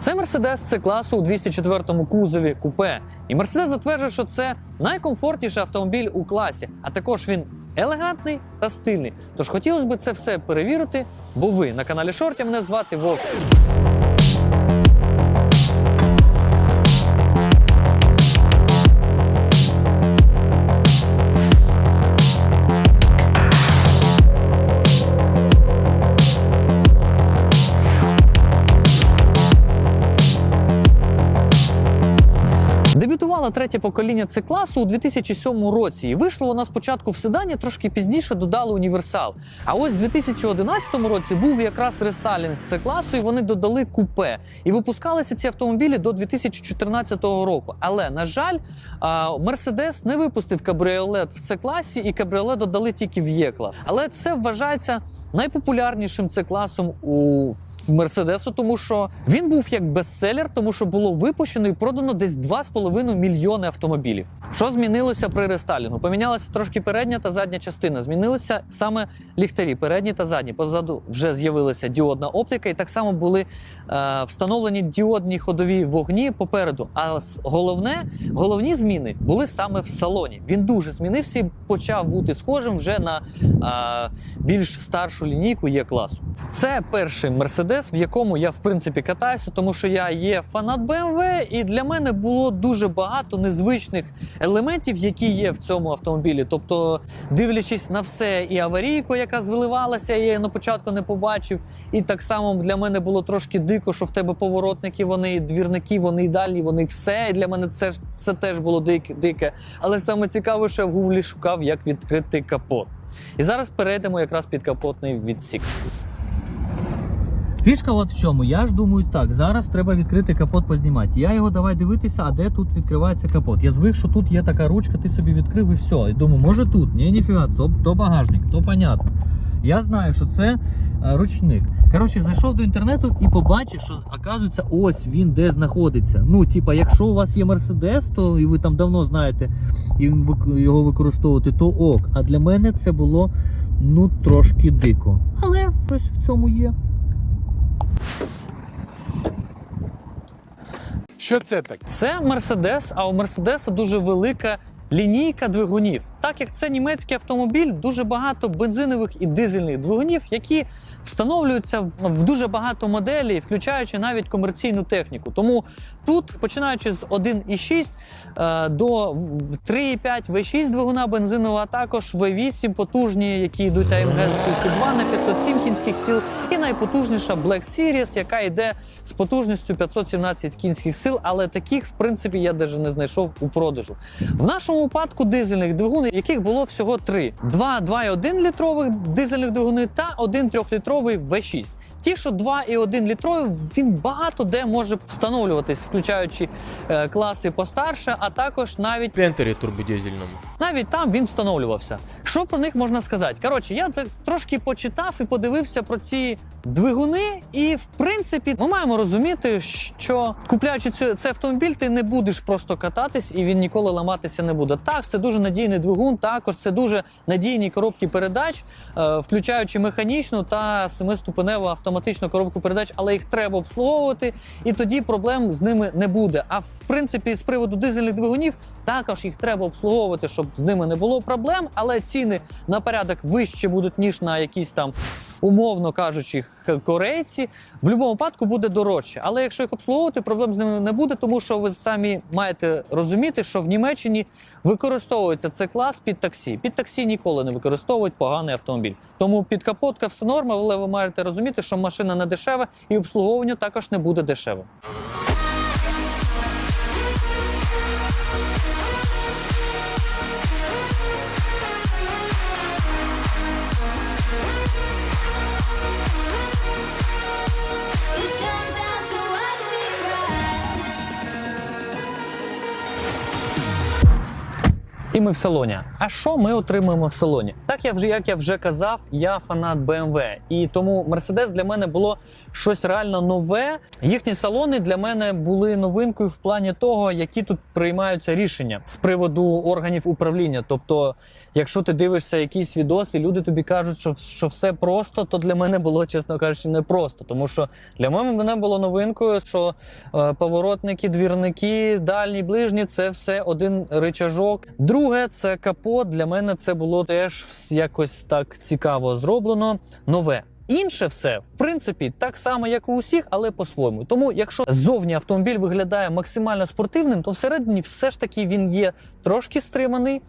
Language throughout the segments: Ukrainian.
Це Мерседес це класу у 204 кузові купе. І Мерседес затверджує, що це найкомфортніший автомобіль у класі, а також він елегантний та стильний. Тож хотілося б це все перевірити, бо ви на каналі Шорті мене звати Вовчик. Третє покоління c класу у 2007 році, і вийшло вона спочатку в седані, трошки пізніше додали універсал. А ось в 2011 році був якраз рестайлінг c класу, і вони додали купе. І випускалися ці автомобілі до 2014 року. Але на жаль, Мерседес не випустив кабріолет в c класі, і кабріолет додали тільки в Є клас. Але це вважається найпопулярнішим c класом у в Мерседесу, тому що він був як бестселер, тому що було випущено і продано десь 2,5 мільйони автомобілів. Що змінилося при рестайлінгу? Помінялася трошки передня та задня частина. Змінилися саме ліхтарі, передні та задні. Позаду вже з'явилася діодна оптика, і так само були е, встановлені діодні ходові вогні попереду. А головне, головні зміни були саме в салоні. Він дуже змінився і почав бути схожим вже на е, більш старшу лінійку є класу. Це перший Мерседес, в якому я в принципі катаюся, тому що я є фанат BMW, і для мене було дуже багато незвичних елементів, які є в цьому автомобілі. Тобто, дивлячись на все, і аварійку, яка звиливалася, я її на початку не побачив. І так само для мене було трошки дико, що в тебе поворотники, вони і двірники, вони і дальні, вони все. І для мене це це теж було дике. Але саме цікаве, що я в гуглі шукав, як відкрити капот. І зараз перейдемо якраз під капотний відсік. Фішка от в чому. Я ж думаю так, зараз треба відкрити капот познімати. Я його давай дивитися, а де тут відкривається капот. Я звик, що тут є така ручка, ти собі відкрив і все. І думаю, може тут? Ні, ніфіга, то, то багажник, то понятно. Я знаю, що це е, ручник. Коротше, зайшов до інтернету і побачив, що оказується, ось він де знаходиться. Ну, типа, якщо у вас є Мерседес, то і ви там давно знаєте і його використовувати, то ок. А для мене це було ну трошки дико. Але щось в цьому є. Що це таке? Це Мерседес, а у Мерседеса дуже велика лінійка двигунів. Так як це німецький автомобіль, дуже багато бензинових і дизельних двигунів, які встановлюються в дуже багато моделей, включаючи навіть комерційну техніку. Тому тут, починаючи з 1,6 е, до 3,5 V6 двигуна бензинова, а також V8 потужні, які йдуть AMG 6,2 на 507 кінських сил, і найпотужніша Black Series, яка йде з потужністю 517 кінських сил, але таких, в принципі, я навіть не знайшов у продажу. В нашому випадку дизельних двигунів, яких було всього три: два 2,1 літрових дизельних двигуни та один 3-літровий V6. Ті, що 2,1 літровий, він багато де може встановлюватись, включаючи е, класи постарше, а також навіть Пентері турбодизельному. навіть там він встановлювався. Що про них можна сказати? Коротше, я так трошки почитав і подивився про ці двигуни, і в принципі ми маємо розуміти, що купляючи цю цей автомобіль, ти не будеш просто кататись і він ніколи ламатися не буде. Так, це дуже надійний двигун, також це дуже надійні коробки передач, е, включаючи механічну та семиступеневу автоматичну коробку передач, але їх треба обслуговувати, і тоді проблем з ними не буде. А в принципі, з приводу дизельних двигунів також їх треба обслуговувати, щоб з ними не було проблем, але ціни на порядок вище будуть ніж на якісь там. Умовно кажучи, корейці в будь-якому випадку буде дорожче. Але якщо їх обслуговувати, проблем з ними не буде, тому що ви самі маєте розуміти, що в Німеччині використовується цей клас під таксі. Під таксі ніколи не використовують поганий автомобіль. Тому під капотка все норма, але ви маєте розуміти, що машина не дешева і обслуговування також не буде дешевим. Ми в салоні. А що ми отримуємо в салоні? Так я вже як я вже казав, я фанат BMW. І тому Mercedes для мене було щось реально нове. Їхні салони для мене були новинкою в плані того, які тут приймаються рішення з приводу органів управління. Тобто, якщо ти дивишся якісь відоси, люди тобі кажуть, що, що все просто, то для мене було, чесно кажучи, не просто. Тому що для мене було новинкою, що е, поворотники, двірники, дальні, ближні це все один рычажок. Друге, це капот. Для мене це було теж якось так цікаво зроблено. Нове. Інше все, в принципі, так само, як у усіх, але по-своєму. Тому, якщо зовні автомобіль виглядає максимально спортивним, то всередині все ж таки він є трошки стриманий,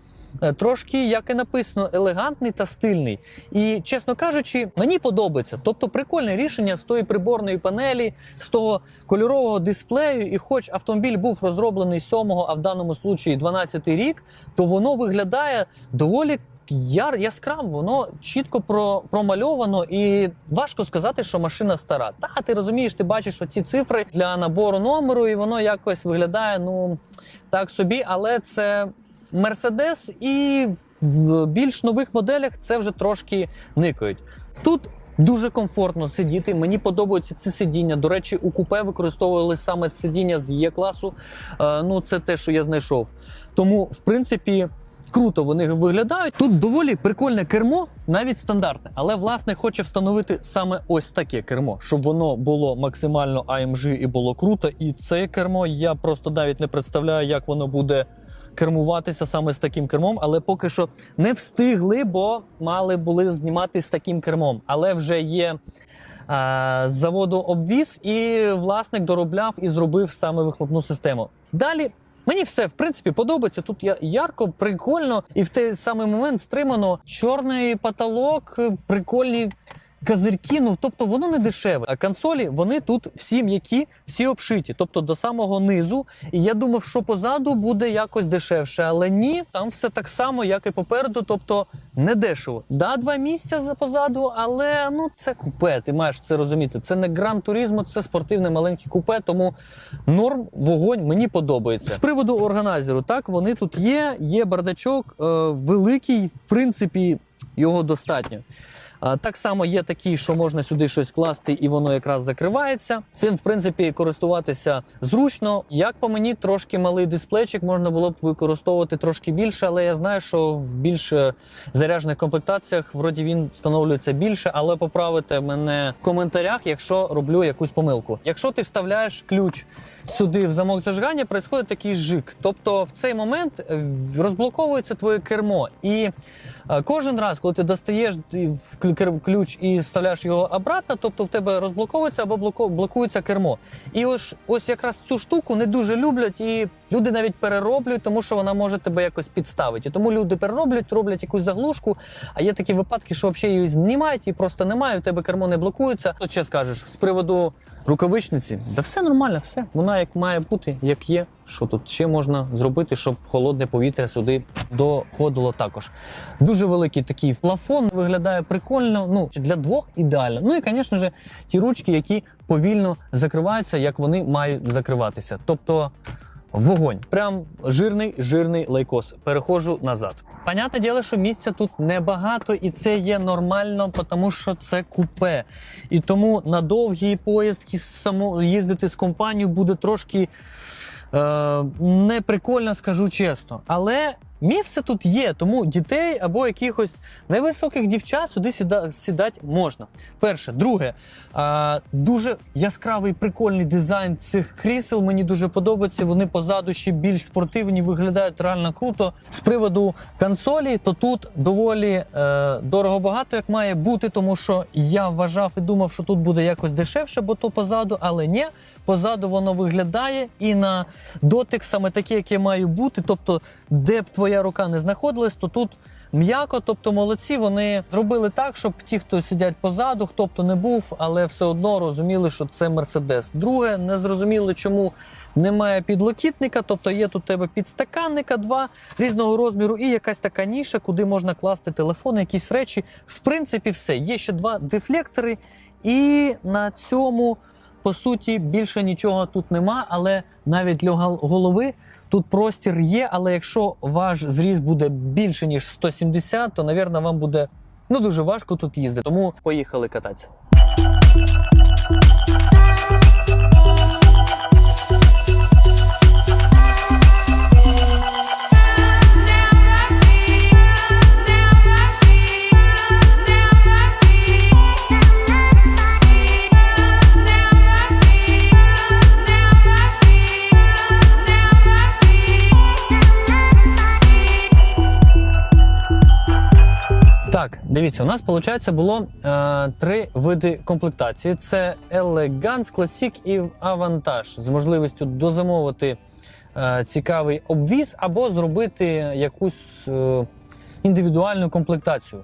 трошки, як і написано, елегантний та стильний. І, чесно кажучи, мені подобається. Тобто, прикольне рішення з тої приборної панелі, з того кольорового дисплею. І хоч автомобіль був розроблений 7-го, а в даному случаї 12-й рік, то воно виглядає доволі яр, яскраво, воно чітко про, промальовано, і важко сказати, що машина стара. Та ти розумієш, ти бачиш оці цифри для набору номеру, і воно якось виглядає ну так собі, але це Мерседес, і в більш нових моделях це вже трошки никають. Тут. Дуже комфортно сидіти. Мені подобаються ці сидіння. До речі, у купе використовували саме сидіння з Є класу. Е, ну, це те, що я знайшов. Тому, в принципі, круто вони виглядають. Тут доволі прикольне кермо, навіть стандартне, але власник хоче встановити саме ось таке кермо, щоб воно було максимально AMG і було круто. І це кермо я просто навіть не представляю, як воно буде кермуватися саме з таким кермом, але поки що не встигли, бо мали були знімати з таким кермом. Але вже є. а, З заводу обвіз, і власник доробляв і зробив саме вихлопну систему. Далі Мені все в принципі подобається. Тут ярко, прикольно, і в той самий момент стримано чорний потолок, е, прикольні козирки. Ну тобто воно не дешеве. А консолі вони тут всі м'які, всі обшиті, тобто до самого низу. І я думав, що позаду буде якось дешевше, але ні, там все так само, як і попереду, тобто не дешево. Да, два місця позаду, але ну це купе. Ти маєш це розуміти. Це не гран туризму, це спортивне маленьке купе. Тому норм, вогонь мені подобається. З приводу органайзеру, так вони тут є. Є бардачок е, великий, в принципі, його достатньо. Так само є такі, що можна сюди щось класти, і воно якраз закривається. Цим, в принципі, користуватися зручно. Як по мені, трошки малий дисплейчик можна було б використовувати трошки більше, але я знаю, що в більш е, заряджених комплектаціях вроді він встановлюється більше, але поправите мене в коментарях, якщо роблю якусь помилку. Якщо ти вставляєш ключ сюди в замок зажигання, відбувається такий жик. Тобто в цей момент е, розблоковується твоє кермо. І е, кожен раз, коли ти достаєш в клю- кер- ключ і вставляєш його обратно, тобто в тебе розблоковується або блокується кермо. І ось, ось якраз цю штуку не дуже люблять, і люди навіть перероблюють, тому що вона може тебе якось підставити. І тому люди перероблять, роблять якусь заглушку. А є такі випадки, що взагалі її знімають, і просто немає, в тебе кермо не блокується. То ще скажеш з приводу рукавичниці? Да все нормально, все. Вона як має бути, як є. Що тут ще можна зробити, щоб холодне повітря сюди доходило також. Дуже великий такий плафон виглядає прикольно. Ну для двох ідеально. Ну і, звісно ж, ті ручки, які повільно закриваються, як вони мають закриватися. Тобто вогонь. Прям жирний, жирний лайкос. Переходжу назад. Понятне діло, що місця тут небагато, і це є нормально, тому що це купе. І тому на довгі поїздки само їздити з компанією буде трошки е, неприкольно, скажу чесно. Але місце тут є, тому дітей або якихось невисоких дівчат сюди сіда, сідати можна. Перше, друге, е, дуже яскравий прикольний дизайн цих крісел. Мені дуже подобається. Вони позаду ще більш спортивні, виглядають реально круто. З приводу консолі, то тут доволі е, дорого багато, як має бути, тому що я вважав і думав, що тут буде якось дешевше, бо то позаду, але ні. Позаду воно виглядає і на дотик саме таке, яке має бути. Тобто, де б твоя рука не знаходилась, то тут м'яко. Тобто, молодці, вони зробили так, щоб ті, хто сидять позаду, хто б то не був, але все одно розуміли, що це Мерседес. Друге, не зрозуміли, чому немає підлокітника, тобто є тут тебе підстаканника, два різного розміру, і якась така ніша, куди можна класти телефони, якісь речі. В принципі, все. Є ще два дефлектори, і на цьому по суті, більше нічого тут нема, але навіть для голови тут простір є. Але якщо ваш зріз буде більше ніж 170, то, навірно, вам буде ну дуже важко тут їздити. Тому поїхали кататися. Дивіться, у нас виходить було е, три види комплектації: це Elegance, Classic і Avantage з можливістю дозамовити е, цікавий обвіз або зробити якусь е, індивідуальну комплектацію.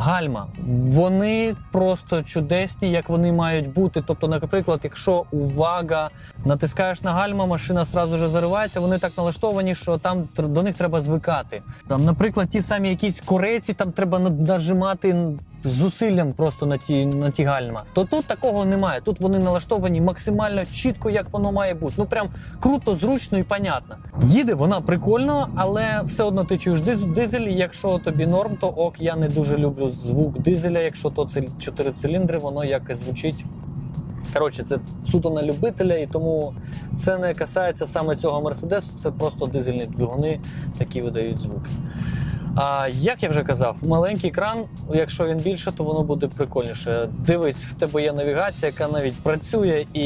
Гальма, вони просто чудесні, як вони мають бути. Тобто, наприклад, якщо увага, натискаєш на гальма, машина зразу же заривається. Вони так налаштовані, що там до них треба звикати. Там, наприклад, ті самі якісь кореці, там треба нажимати зусиллям просто на ті на. То тут такого немає. Тут вони налаштовані максимально чітко, як воно має бути. Ну прям круто, зручно і понятно. Їде вона прикольно, але все одно ти чуєш дизель. Якщо тобі норм, то ок, я не дуже люблю звук дизеля. Якщо то це 4 циліндри, воно якось звучить. Коротше, це суто на любителя, і тому це не касається саме цього мерседесу. Це просто дизельні двигуни, такі видають звуки. А як я вже казав, маленький екран, якщо він більше, то воно буде прикольніше. Дивись, в тебе є навігація, яка навіть працює, і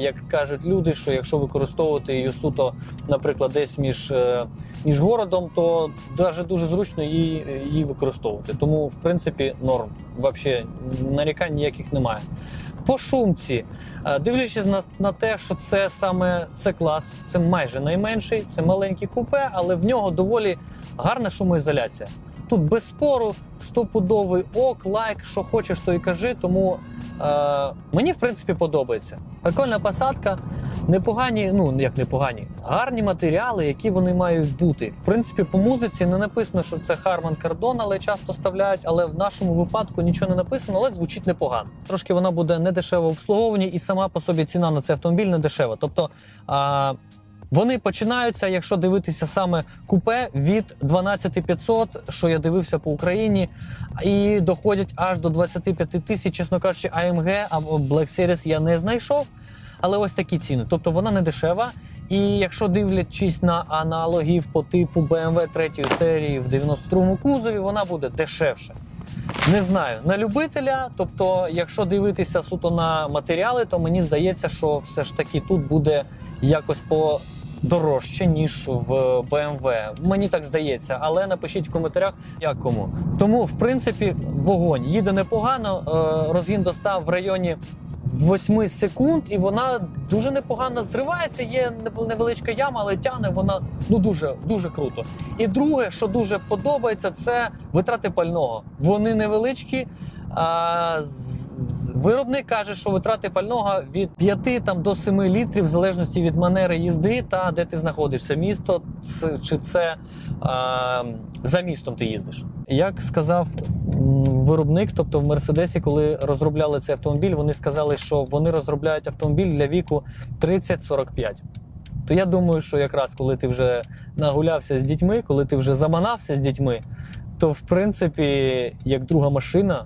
як кажуть люди, що якщо використовувати її суто, наприклад, десь між, е, між городом, то навіть дуже зручно її, її використовувати. Тому, в принципі, норм. Взагалі нарікань ніяких немає. По шумці, е, дивлячись на, на те, що це саме це клас, це майже найменший, це маленький купе, але в нього доволі гарна шумоізоляція. Тут без спору, стопудовий ок, лайк, що хочеш, то і кажи. Тому е, мені в принципі подобається. Прикольна посадка, непогані, ну як непогані, гарні матеріали, які вони мають бути. В принципі, по музиці не написано, що це Harman Kardon, але часто ставляють. Але в нашому випадку нічого не написано, але звучить непогано. Трошки вона буде не дешево обслуговувані, і сама по собі ціна на цей автомобіль не дешева. Тобто. А, вони починаються, якщо дивитися саме купе від 12500, що я дивився по Україні, і доходять аж до 25 тисяч. Чесно кажучи, AMG або Black Series я не знайшов. Але ось такі ціни. Тобто вона не дешева. І якщо дивлячись на аналогів по типу BMW 3 серії в 92-му кузові, вона буде дешевше. Не знаю, на любителя. Тобто, якщо дивитися суто на матеріали, то мені здається, що все ж таки тут буде якось по дорожче, ніж в BMW. Мені так здається, але напишіть в коментарях, як кому. Тому, в принципі, вогонь їде непогано. е, Розгін достав в районі 8 секунд, і вона дуже непогано зривається. Є нев- невеличка яма, але тягне вона ну дуже дуже круто. І друге, що дуже подобається, це витрати пального. Вони невеличкі. А, виробник каже, що витрати пального від 5 там, до 7 літрів, в залежності від манери їзди та де ти знаходишся. Місто чи це а, за містом ти їздиш. Як сказав виробник, тобто в Мерседесі, коли розробляли цей автомобіль, вони сказали, що вони розробляють автомобіль для віку 30-45. То я думаю, що якраз коли ти вже нагулявся з дітьми, коли ти вже заманався з дітьми, то в принципі, як друга машина,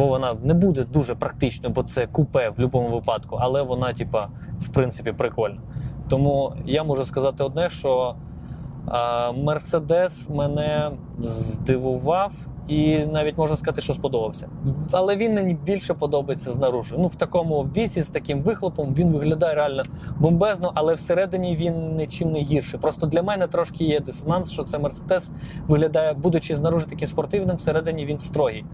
бо вона не буде дуже практичною, бо це купе в будь-якому випадку, але вона, типа, в принципі, прикольна. Тому я можу сказати одне, що Мерседес мене здивував і навіть можна сказати, що сподобався. Але він мені більше подобається знаружи. Ну, в такому обвісі, з таким вихлопом, він виглядає реально бомбезно, але всередині він нічим не гірше. Просто для мене трошки є дисонанс, що це Мерседес виглядає, будучи знаружи таким спортивним, всередині він строгий,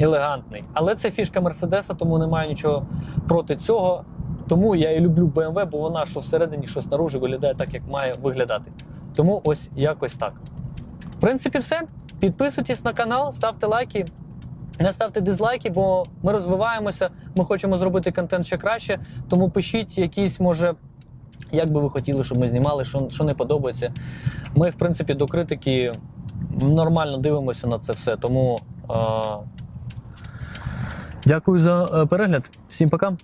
елегантний. Але це фішка Мерседеса, тому немає нічого проти цього. Тому я і люблю BMW, бо вона що всередині, що снаружи виглядає так, як має виглядати. Тому ось якось так. В принципі, все. Підписуйтесь на канал, ставте лайки, не ставте дизлайки, бо ми розвиваємося, ми хочемо зробити контент ще краще. Тому пишіть якісь, може, як би ви хотіли, щоб ми знімали, що, що не подобається. Ми, в принципі, до критики нормально дивимося на це все. Тому е- дякую за е, перегляд. Всім пока.